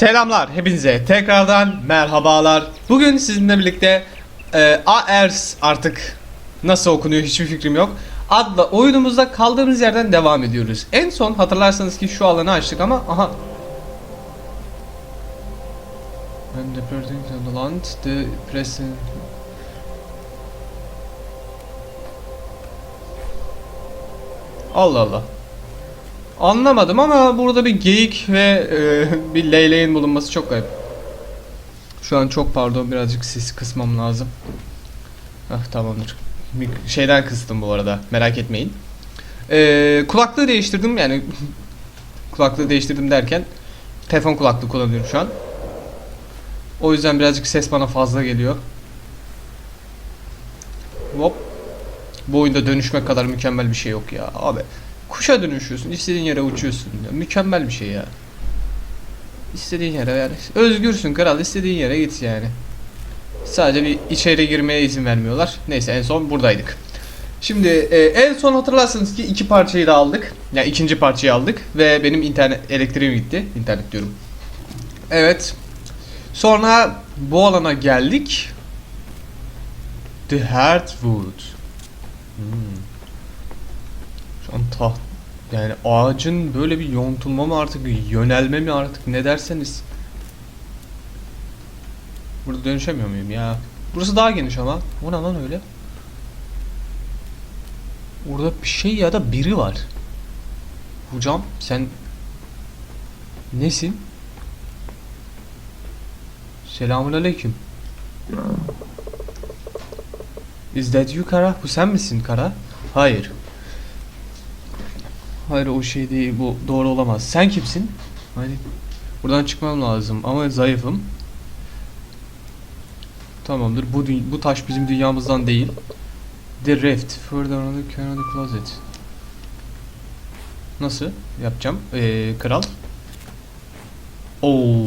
Selamlar hepinize tekrardan merhabalar. Bugün sizinle birlikte e, AERS artık nasıl okunuyor hiçbir fikrim yok. Adla oyunumuzda kaldığımız yerden devam ediyoruz. En son hatırlarsanız ki şu alanı açtık ama aha. When the on the land, the present Allah Allah. Anlamadım ama burada bir geyik ve e, bir leyleğin bulunması çok garip. Şu an çok pardon birazcık ses kısmam lazım. Ah tamamdır. Bir şeyden kıstım bu arada merak etmeyin. E, kulaklığı değiştirdim yani kulaklığı değiştirdim derken telefon kulaklığı kullanıyorum şu an. O yüzden birazcık ses bana fazla geliyor. Hop. Bu oyunda dönüşmek kadar mükemmel bir şey yok ya abi. Kuşa dönüşüyorsun, istediğin yere uçuyorsun. Ya, mükemmel bir şey ya. İstediğin yere yani. Özgürsün kral, istediğin yere git yani. Sadece bir içeri girmeye izin vermiyorlar. Neyse en son buradaydık. Şimdi e, en son hatırlarsınız ki iki parçayı da aldık. Yani ikinci parçayı aldık ve benim internet elektriğim gitti. İnternet diyorum. Evet. Sonra bu alana geldik. The Heartwood. Hmm. Taht yani ağacın böyle bir yontulma mı artık yönelme mi artık ne derseniz. Burada dönüşemiyor muyum ya? Burası daha geniş ama. O ne lan öyle? Orada bir şey ya da biri var. Hocam sen nesin? Selamun aleyküm. Is that you Kara? Bu sen misin Kara? Hayır. Hayır o şey değil bu doğru olamaz. Sen kimsin? Hayır. Buradan çıkmam lazım ama zayıfım. Tamamdır. Bu bu taş bizim dünyamızdan değil. The rift further on the corner closet. Nasıl yapacağım? Ee, kral. Oo.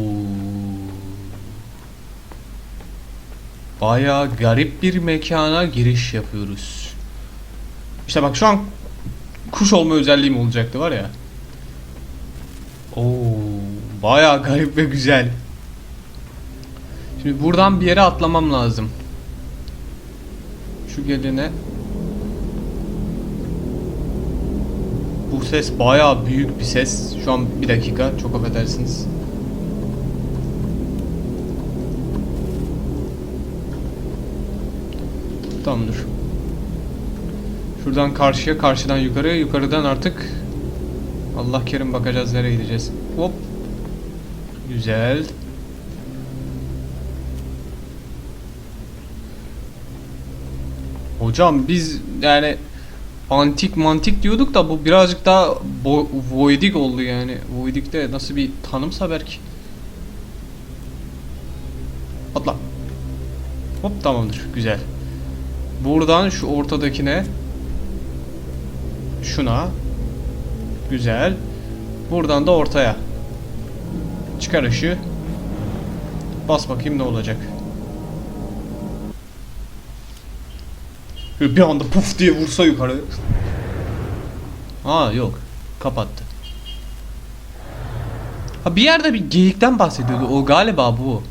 Bayağı garip bir mekana giriş yapıyoruz. İşte bak şu an kuş olma özelliğim olacaktı var ya. Oo, bayağı garip ve güzel. Şimdi buradan bir yere atlamam lazım. Şu gelene. Bu ses bayağı büyük bir ses. Şu an bir dakika çok affedersiniz. Tamamdır. Şuradan karşıya, karşıdan yukarıya, yukarıdan artık Allah kerim bakacağız nereye gideceğiz. Hop. Güzel. Hocam biz yani antik mantik diyorduk da bu birazcık daha voidik oldu yani. Voidik nasıl bir tanımsa belki. Atla. Hop tamamdır. Güzel. Buradan şu ortadakine şuna. Güzel. Buradan da ortaya. Çıkar ışığı. Bas bakayım ne olacak. Bir anda puf diye vursa yukarı. Ha yok. Kapattı. Ha bir yerde bir geyikten bahsediyordu. O galiba bu.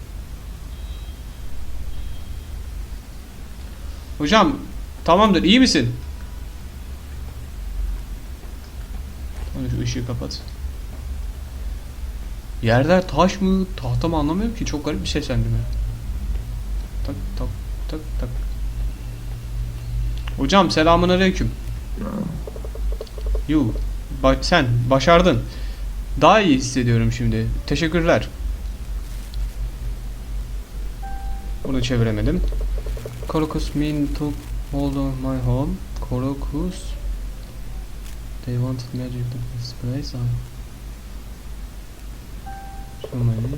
Hocam tamamdır. İyi misin Hadi şu ışığı kapat. Yerler taş mı, tahta mı anlamıyorum ki. Çok garip bir seslendirme. Tak tak tak tak. Hocam selamun aleyküm. Yu, ba- sen başardın. Daha iyi hissediyorum şimdi. Teşekkürler. Bunu çeviremedim. Korokus mean to hold on my home. Korokus They wanted magic to place on. So many.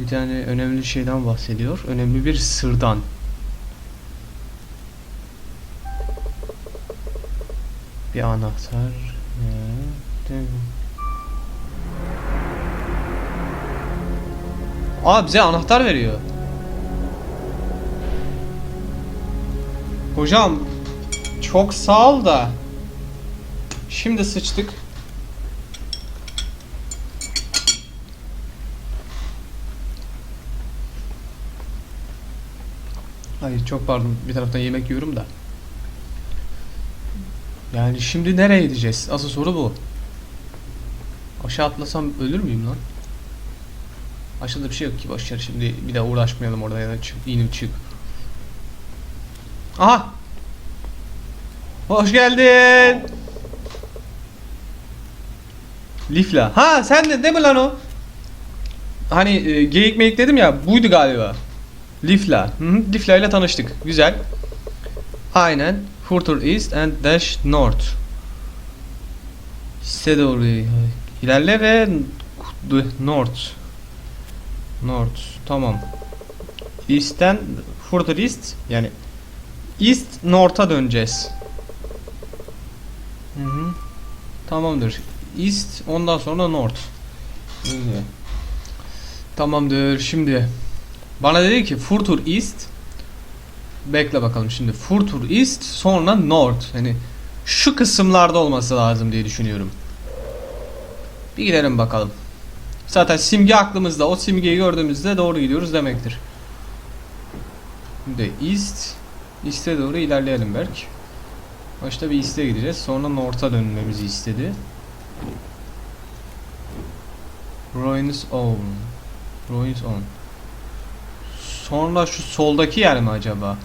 Bir tane önemli şeyden bahsediyor. Önemli bir sırdan. Bir anahtar. Mi? Aa bize anahtar veriyor. Hocam çok sağ ol da. Şimdi sıçtık. Hayır çok pardon bir taraftan yemek yiyorum da. Yani şimdi nereye gideceğiz? Asıl soru bu. Aşağı atlasam ölür müyüm lan? Aşağıda bir şey yok ki boşver şimdi bir daha uğraşmayalım orada ya da çık, inip çık. Aha! Hoş geldin. Lifla. Ha sen de değil mi lan o? Hani e, geyik meyik dedim ya buydu galiba. Lifla. Hı hı, Lifla ile tanıştık. Güzel. Aynen. Further East and Dash North. Size doğru ilerle ve North. North. Tamam. East'ten Further East yani East North'a döneceğiz. Hı hı. Tamamdır. East ondan sonra North. İyi. Tamamdır. Şimdi bana dedi ki Further East Bekle bakalım şimdi. Further East sonra North. Hani şu kısımlarda olması lazım diye düşünüyorum. Bir gidelim bakalım. Zaten simge aklımızda. O simgeyi gördüğümüzde doğru gidiyoruz demektir. Şimdi East East'e doğru ilerleyelim Berk. Başta bir East'e gideceğiz. Sonra North'a dönmemizi istedi. Ruins on. Ruins on. Sonra şu soldaki yer mi acaba?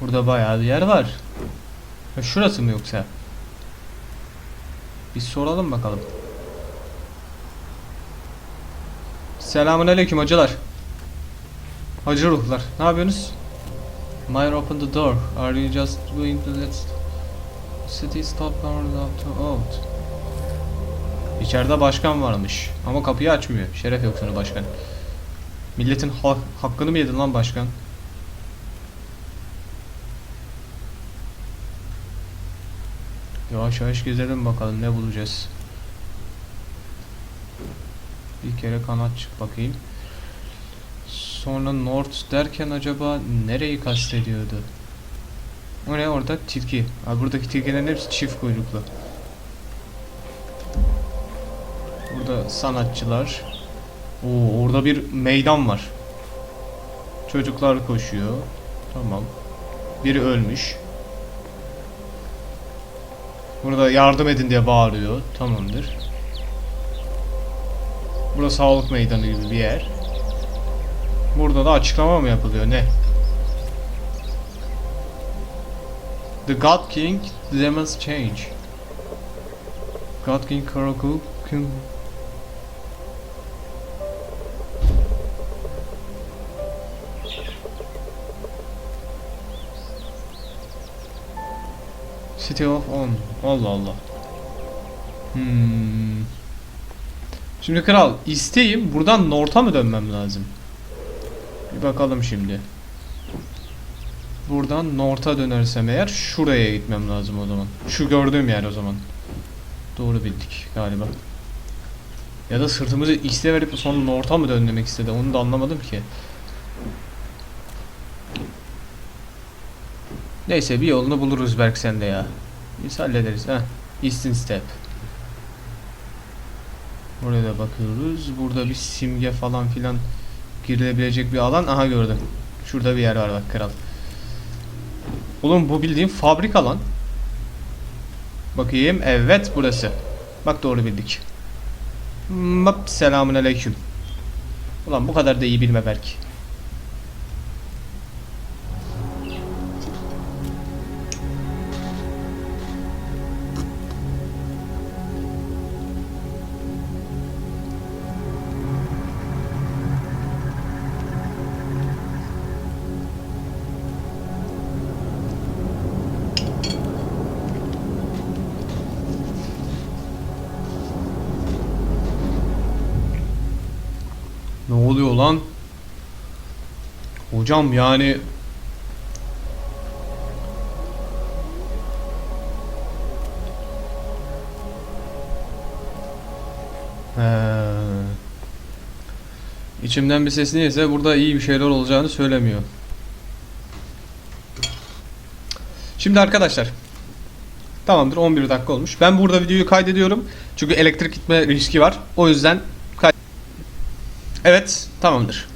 Burada bayağı bir yer var. Ha, şurası mı yoksa? Bir soralım bakalım. Selamun aleyküm hacılar. Hacı ruhlar. Ne yapıyorsunuz? Mayor open the door. Are you just going to that city stop or out? İçeride başkan varmış. Ama kapıyı açmıyor. Şeref yok sana başkan. Milletin ha- hakkını mı yedin lan başkan? Yavaş yavaş gezelim bakalım ne bulacağız. Bir kere kanat çık bakayım. Sonra North derken acaba nereyi kastediyordu? O ne orada? Tilki. Ha, buradaki tilkilerin hepsi çift kuyruklu. Burada sanatçılar. Oo, orada bir meydan var. Çocuklar koşuyor. Tamam. Biri ölmüş. Burada yardım edin diye bağırıyor. Tamamdır. Burası sağlık meydanı gibi bir yer. Burada da açıklama mı yapılıyor ne? The God King demands change. God King Karaku King City of On. Allah Allah. Hmm. Şimdi kral isteyim buradan North'a mı dönmem lazım? Bakalım şimdi. Buradan North'a dönersem eğer şuraya gitmem lazım o zaman. Şu gördüğüm yer o zaman. Doğru bildik galiba. Ya da sırtımızı X'e verip sonra North'a mı dönmek istedi onu da anlamadım ki. Neyse bir yolunu buluruz Berk sende ya. Biz hallederiz ha. Eastern Step. Buraya da bakıyoruz. Burada bir simge falan filan girilebilecek bir alan. Aha gördüm. Şurada bir yer var bak kral. Oğlum bu bildiğim fabrika lan. Bakayım. Evet burası. Bak doğru bildik. Map selamun aleyküm. Ulan bu kadar da iyi bilme belki. Hocam yani He. İçimden bir ses niyeyse burada iyi bir şeyler olacağını söylemiyor. Şimdi arkadaşlar Tamamdır 11 dakika olmuş. Ben burada videoyu kaydediyorum. Çünkü elektrik gitme riski var. O yüzden Evet tamamdır.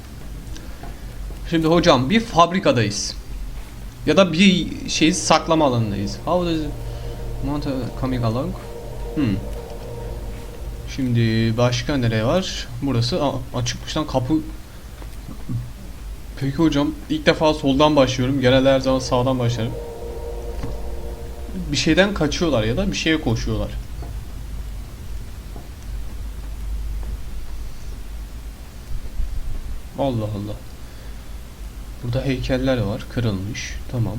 Şimdi hocam bir fabrikadayız. Ya da bir şey saklama alanındayız. How does Mount coming along? Hmm. Şimdi başka nereye var? Burası Aa, kapı. Peki hocam ilk defa soldan başlıyorum. Genelde her zaman sağdan başlarım. Bir şeyden kaçıyorlar ya da bir şeye koşuyorlar. Allah Allah. Burada heykeller var. Kırılmış. Tamam.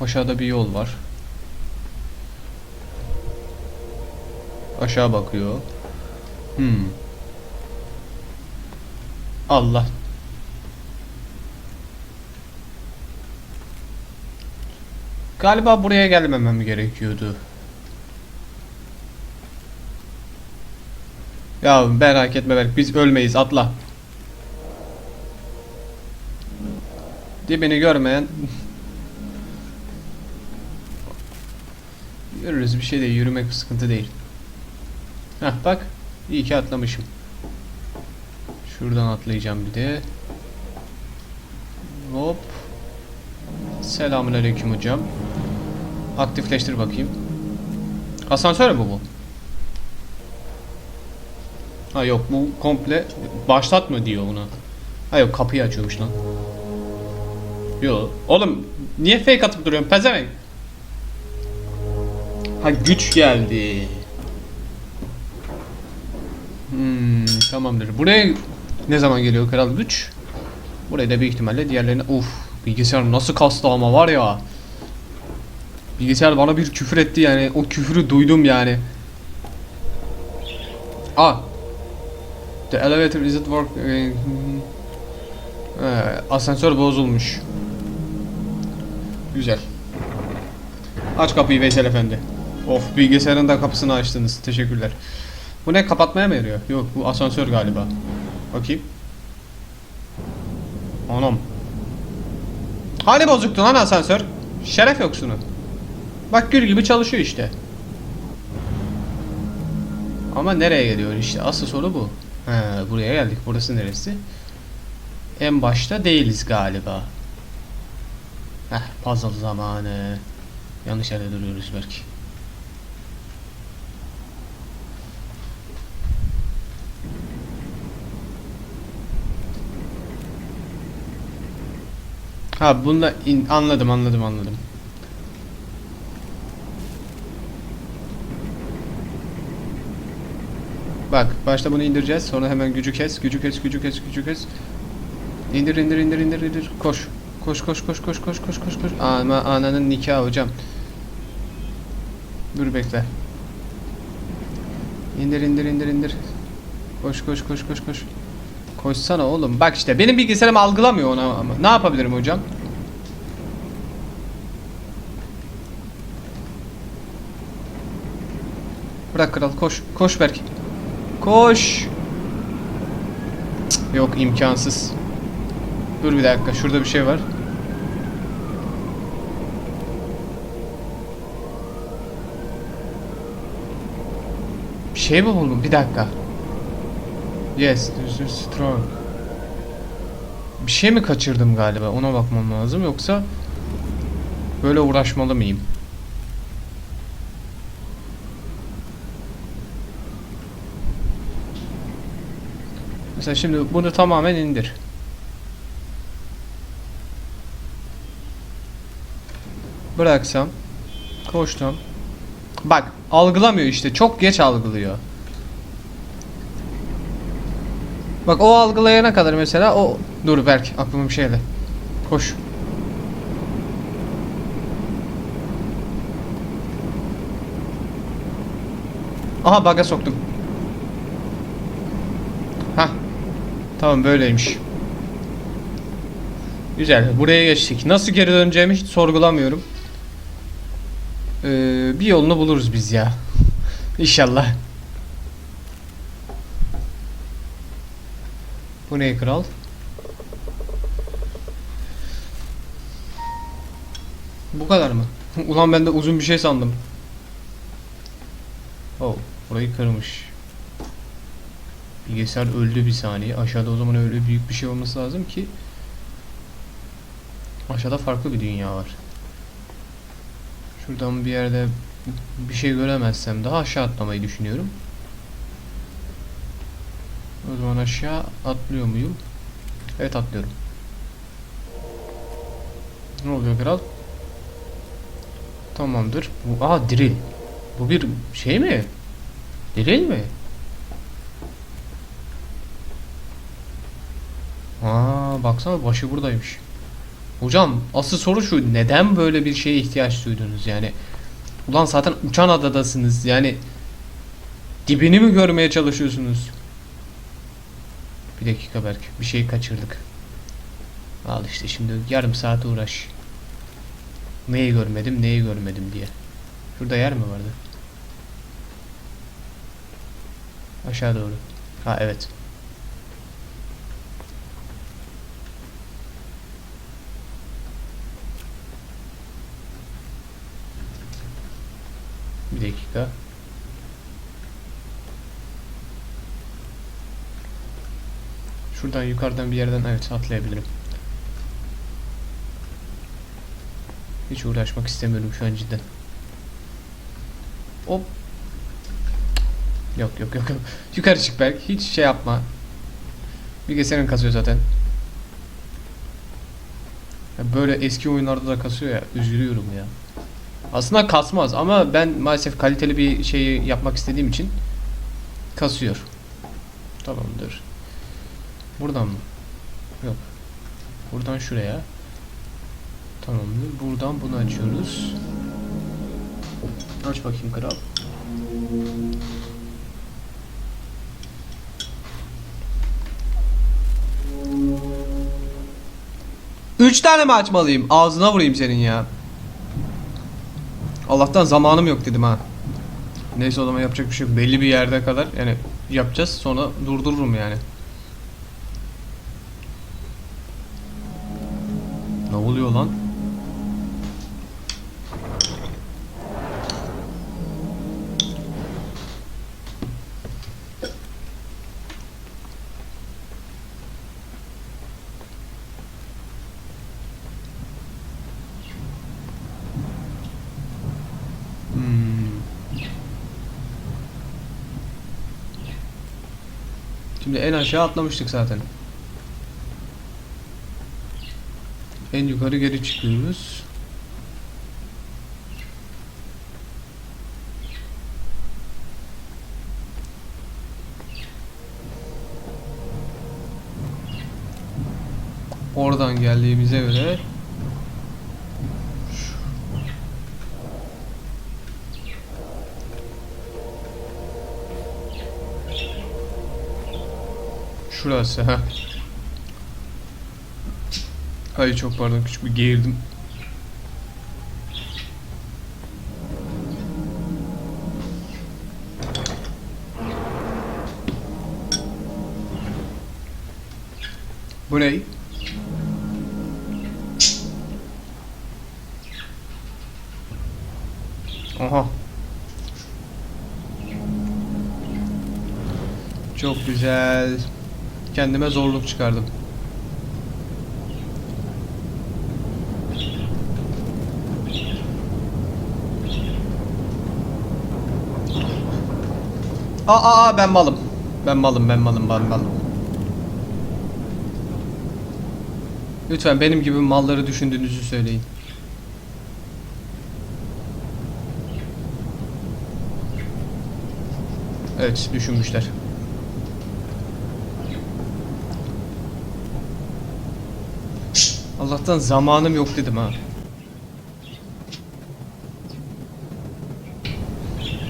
Aşağıda bir yol var. Aşağı bakıyor. Hmm. Allah. Galiba buraya gelmemem gerekiyordu. Ya merak etme Berk biz ölmeyiz atla. Dibini görmeyen Yürürüz bir şey değil yürümek sıkıntı değil. Heh bak iyi ki atlamışım. Şuradan atlayacağım bir de. Hop. Selamünaleyküm hocam. Aktifleştir bakayım. Asansör mü bu? Ha yok bu komple başlat mı diyor buna. Ha yok kapıyı açıyormuş lan. Yo oğlum niye fake atıp duruyorsun pezevenk? Ha güç geldi. Hmm, tamamdır. Buraya ne zaman geliyor kral güç? Buraya da büyük ihtimalle diğerlerine... Uf bilgisayar nasıl kastı ama var ya. Bilgisayar bana bir küfür etti yani. O küfürü duydum yani. Ah. The elevator isn't work... Ee, asansör bozulmuş. Güzel. Aç kapıyı Veysel Efendi. Of bilgisayarın da kapısını açtınız. Teşekkürler. Bu ne kapatmaya mı yarıyor? Yok bu asansör galiba. Bakayım. Anam. Hani bozuktu lan asansör? Şeref yoksunu. Bak gül gibi çalışıyor işte. Ama nereye geliyor işte? Asıl soru bu. He, buraya geldik. Burası neresi? En başta değiliz galiba. Heh, puzzle zamanı. Yanlış yerde duruyoruz belki. Ha bunda in, anladım anladım anladım. Bak başta bunu indireceğiz sonra hemen gücü kes gücü kes gücü kes gücü kes. İndir indir indir indir indir koş. Koş koş koş koş koş koş koş koş. Ama ananın nikahı hocam. Dur bekle. İndir indir indir indir. Koş koş koş koş koş. Koşsana oğlum. Bak işte benim bilgisayarım algılamıyor onu ama. Ne yapabilirim hocam? Bırak kral koş. Koş Berk. Koş. Cık, yok imkansız. Dur bir dakika şurada bir şey var. Bir şey mi buldum? Bir dakika. Yes, is strong. Bir şey mi kaçırdım galiba? Ona bakmam lazım yoksa böyle uğraşmalı mıyım? Mesela şimdi bunu tamamen indir. Bıraksam koştum. Bak algılamıyor işte çok geç algılıyor. Bak o algılayana kadar mesela o dur Berk aklıma bir şey geldi. Koş. Aha baga soktum. Ha. Tamam böyleymiş. Güzel. Buraya geçtik. Nasıl geri döneceğimi hiç sorgulamıyorum. Ee, bir yolunu buluruz biz ya. İnşallah. Bu ne kral? Bu kadar mı? Ulan ben de uzun bir şey sandım. Oh, burayı kırmış. Bilgisayar öldü bir saniye. Aşağıda o zaman öyle büyük bir şey olması lazım ki Aşağıda farklı bir dünya var. Şuradan bir yerde bir şey göremezsem daha aşağı atlamayı düşünüyorum. O zaman aşağı atlıyor muyum? Evet atlıyorum. Ne oluyor kral? Tamamdır. Bu aa diril. Bu bir şey mi? Diril mi? Aa baksana başı buradaymış. Hocam asıl soru şu neden böyle bir şeye ihtiyaç duydunuz yani? Ulan zaten uçan adadasınız yani dibini mi görmeye çalışıyorsunuz? Bir dakika belki bir şey kaçırdık. Al işte şimdi yarım saat uğraş. Neyi görmedim neyi görmedim diye. Şurada yer mi vardı? Aşağı doğru. Ha evet. Dakika. Şuradan yukarıdan bir yerden evet atlayabilirim. Hiç uğraşmak istemiyorum şu an cidden. Hop. Yok yok yok yok. Yukarı çık Berk. Hiç şey yapma. Bilgisayarın kasıyor zaten. Böyle eski oyunlarda da kasıyor ya. Üzülüyorum ya. Aslında kasmaz ama ben maalesef kaliteli bir şeyi yapmak istediğim için kasıyor. Tamamdır. Buradan mı? Yok. Buradan şuraya. Tamamdır. Buradan bunu açıyoruz. Aç bakayım kral. Üç tane mi açmalıyım? Ağzına vurayım senin ya. Allah'tan zamanım yok dedim ha. Neyse o zaman yapacak bir şey yok. Belli bir yerde kadar yani yapacağız sonra durdururum yani. Ne oluyor lan? Aşağı atlamıştık zaten. En yukarı geri çıkıyoruz. Oradan geldiğimize göre Şurası ha. Hayır çok pardon küçük bir geğirdim. Bu ne? Aha. Çok güzel. Kendime zorluk çıkardım. Aa, aa ben malım. Ben malım, ben malım, ben malım. Lütfen benim gibi malları düşündüğünüzü söyleyin. Evet, düşünmüşler. Allah'tan zamanım yok dedim ha.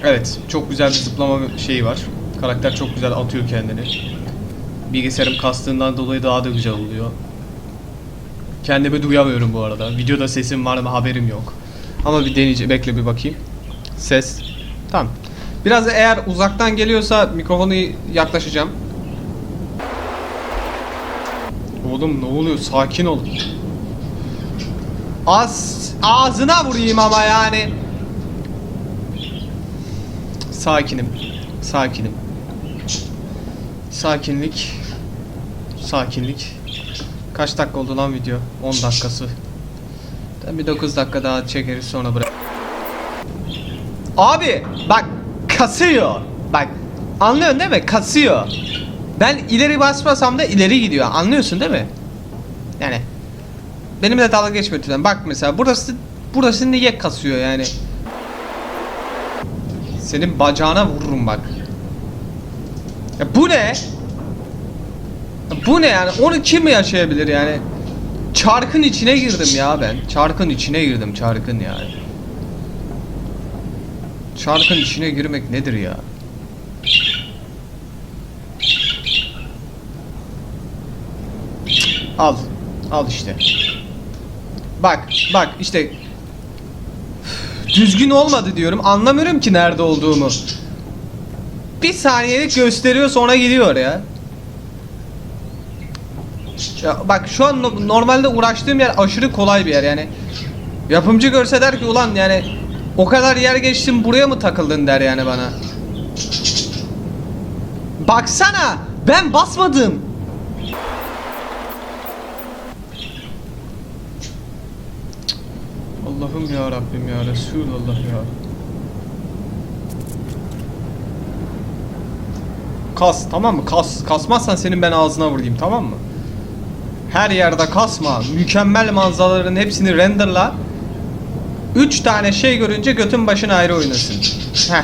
Evet, çok güzel bir zıplama şeyi var. Karakter çok güzel atıyor kendini. Bilgisayarım kastığından dolayı daha da güzel oluyor. Kendimi duyamıyorum bu arada. Videoda sesim var mı haberim yok. Ama bir deneyeceğim. Bekle bir bakayım. Ses. Tamam. Biraz eğer uzaktan geliyorsa mikrofonu yaklaşacağım. Oğlum ne oluyor? Sakin ol. Az ağzına vurayım ama yani. Sakinim. Sakinim. Sakinlik. Sakinlik. Kaç dakika oldu lan video? 10 dakikası. Sen bir 9 dakika daha çekeriz sonra bırak. Abi bak kasıyor. Bak anlıyorsun değil mi? Kasıyor. Ben ileri basmasam da ileri gidiyor. Anlıyorsun değil mi? Yani benimle dalga geçme lütfen. Bak mesela burası burası niye kasıyor yani? Senin bacağına vururum bak. Ya bu ne? Ya bu ne yani? Onu kim yaşayabilir yani? Çarkın içine girdim ya ben. Çarkın içine girdim. Çarkın yani. Çarkın içine girmek nedir ya? Al. Al işte. Bak, bak işte. Düzgün olmadı diyorum. Anlamıyorum ki nerede olduğumu. Bir saniyelik gösteriyor sonra gidiyor ya. Ya bak şu an no- normalde uğraştığım yer aşırı kolay bir yer yani. Yapımcı görse der ki ulan yani o kadar yer geçtim buraya mı takıldın der yani bana. Baksana ben basmadım. Allah'ım ya Rabbim ya Resulallah ya. Kas tamam mı? Kas. Kasmazsan senin ben ağzına vurayım tamam mı? Her yerde kasma. Mükemmel manzaraların hepsini renderla. 3 tane şey görünce götün başın ayrı oynasın. Heh.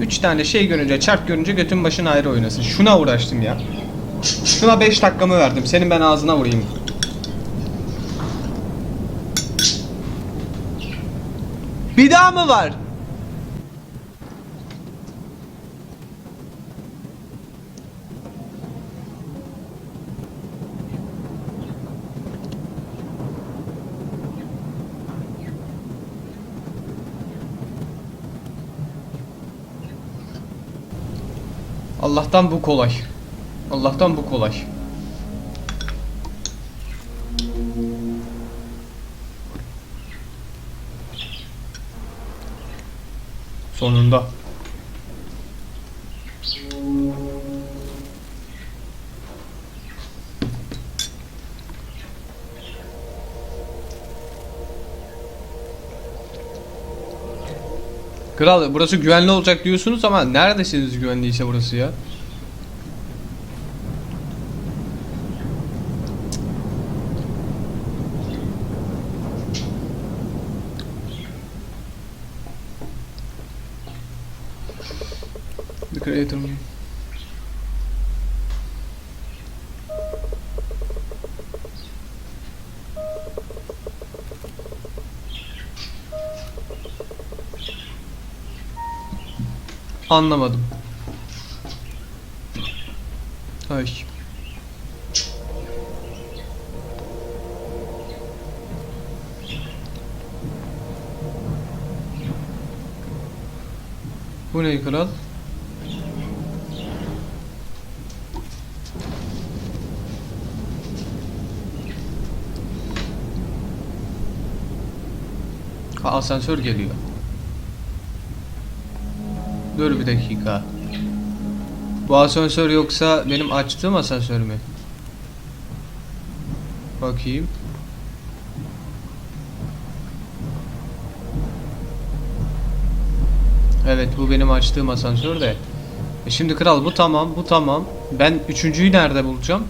3 tane şey görünce, çarp görünce götün başın ayrı oynasın. Şuna uğraştım ya. Şuna 5 dakikamı verdim. Senin ben ağzına vurayım. Bir daha mı var? Allah'tan bu kolay. Allah'tan bu kolay. Sonunda. Kral burası güvenli olacak diyorsunuz ama neredesiniz güvenliyse burası ya? The creator. Anlamadım. Ay. Bu ne kral? Ha, asansör geliyor. Dur bir dakika. Bu asansör yoksa benim açtığım asansör mü? Bakayım. Evet bu benim açtığım asansör de. E şimdi kral bu tamam bu tamam. Ben üçüncüyü nerede bulacağım?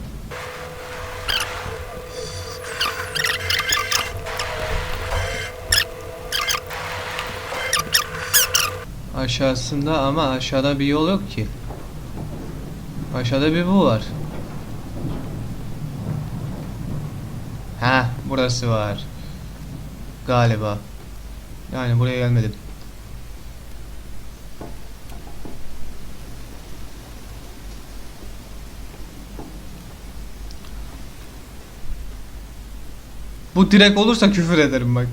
Aşağısında ama aşağıda bir yol yok ki. Aşağıda bir bu var. Ha, burası var. Galiba. Yani buraya gelmedim. Bu direkt olursa küfür ederim bak.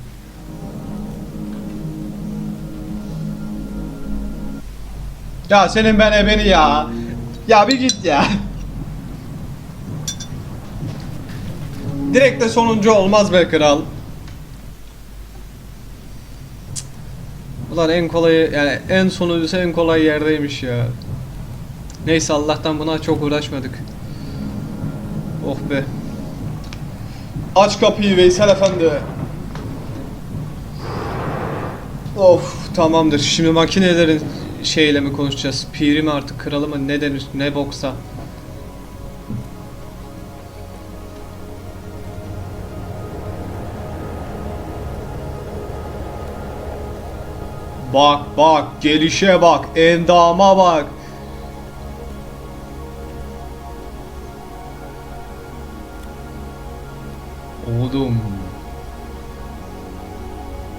Ya senin ben ebeni ya. Ya bir git ya. Direkt de sonuncu olmaz be kral. Ulan en kolayı yani en sonuncusu en kolay yerdeymiş ya. Neyse Allah'tan buna çok uğraşmadık. Oh be. Aç kapıyı Veysel Efendi. Of tamamdır. Şimdi makinelerin şeyle mi konuşacağız? Piri mi artık kralı mı ne denir ne boksa. Bak bak gelişe bak endama bak. Oğlum.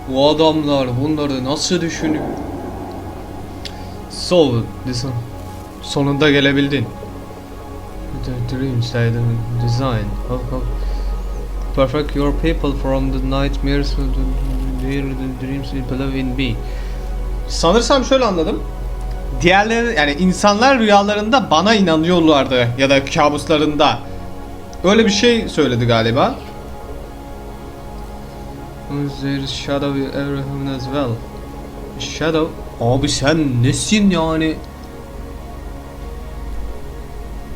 Bu adamlar bunları nasıl düşünüyor? So, listen. Sonunda gelebildin. The dreams I design. How, how perfect your people from the nightmares to the, dreams you believe in me. Sanırsam şöyle anladım. Diğerleri yani insanlar rüyalarında bana inanıyorlardı ya da kabuslarında. Öyle bir şey söyledi galiba. There is shadow in every human as well. Shadow? Abi sen nesin yani?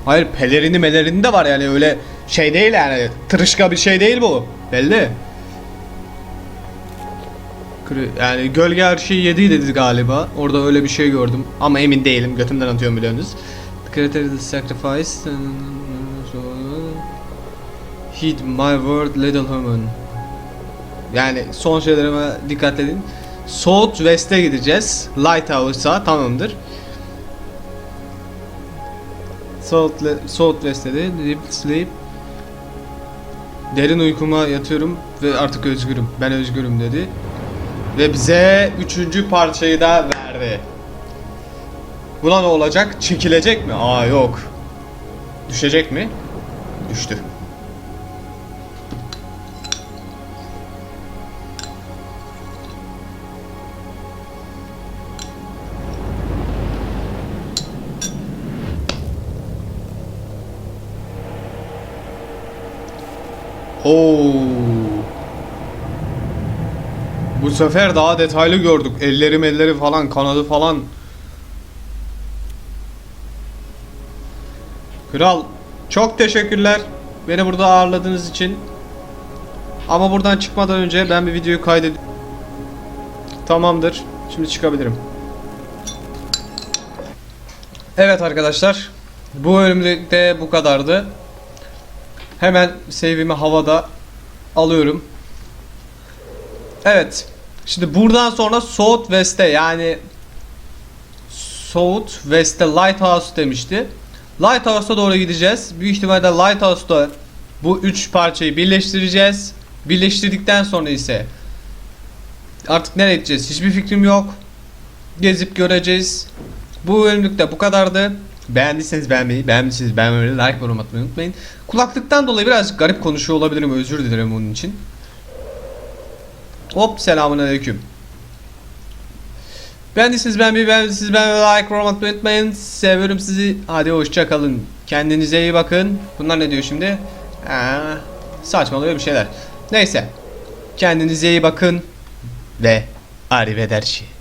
Hayır pelerini melerini de var yani öyle şey değil yani tırışka bir şey değil bu. Belli. Yani gölge her şeyi yedi dedi galiba. Orada öyle bir şey gördüm. Ama emin değilim. Götümden atıyorum biliyorsunuz. İs the sacrifice. Heed my word little human. Yani son şeylerime dikkat edin. South West'e gideceğiz. Lighthouse'a tamamdır. South, South West'te de Deep Sleep. Derin uykuma yatıyorum ve artık özgürüm. Ben özgürüm dedi. Ve bize üçüncü parçayı da verdi. Buna ne olacak? Çekilecek mi? Aa yok. Düşecek mi? Düştü. Sefer daha detaylı gördük. Elleri elleri falan, kanadı falan. Kral, çok teşekkürler. Beni burada ağırladığınız için. Ama buradan çıkmadan önce ben bir videoyu kaydediyorum. Tamamdır. Şimdi çıkabilirim. Evet arkadaşlar. Bu bölümde bu kadardı. Hemen save'imi havada alıyorum. Evet. Şimdi buradan sonra South West'e yani South West'e Lighthouse demişti. Lighthouse'a doğru gideceğiz. Büyük ihtimalle Lighthouse'da bu üç parçayı birleştireceğiz. Birleştirdikten sonra ise artık nereye gideceğiz? Hiçbir fikrim yok. Gezip göreceğiz. Bu bölümlükte bu kadardı. Beğendiyseniz beğenmeyi, beğenmişsiniz beğenmeyi, like yorum atmayı unutmayın. Kulaklıktan dolayı birazcık garip konuşuyor olabilirim. Özür dilerim onun için. Hop selamun aleyküm. Beğendiyseniz beğenmeyi, beğendiyseniz beğenmeyi, like yorum atmayı unutmayın. Seviyorum sizi. Hadi hoşça kalın. Kendinize iyi bakın. Bunlar ne diyor şimdi? Aa, saçmalıyor bir şeyler. Neyse. Kendinize iyi bakın. Ve arrivederci.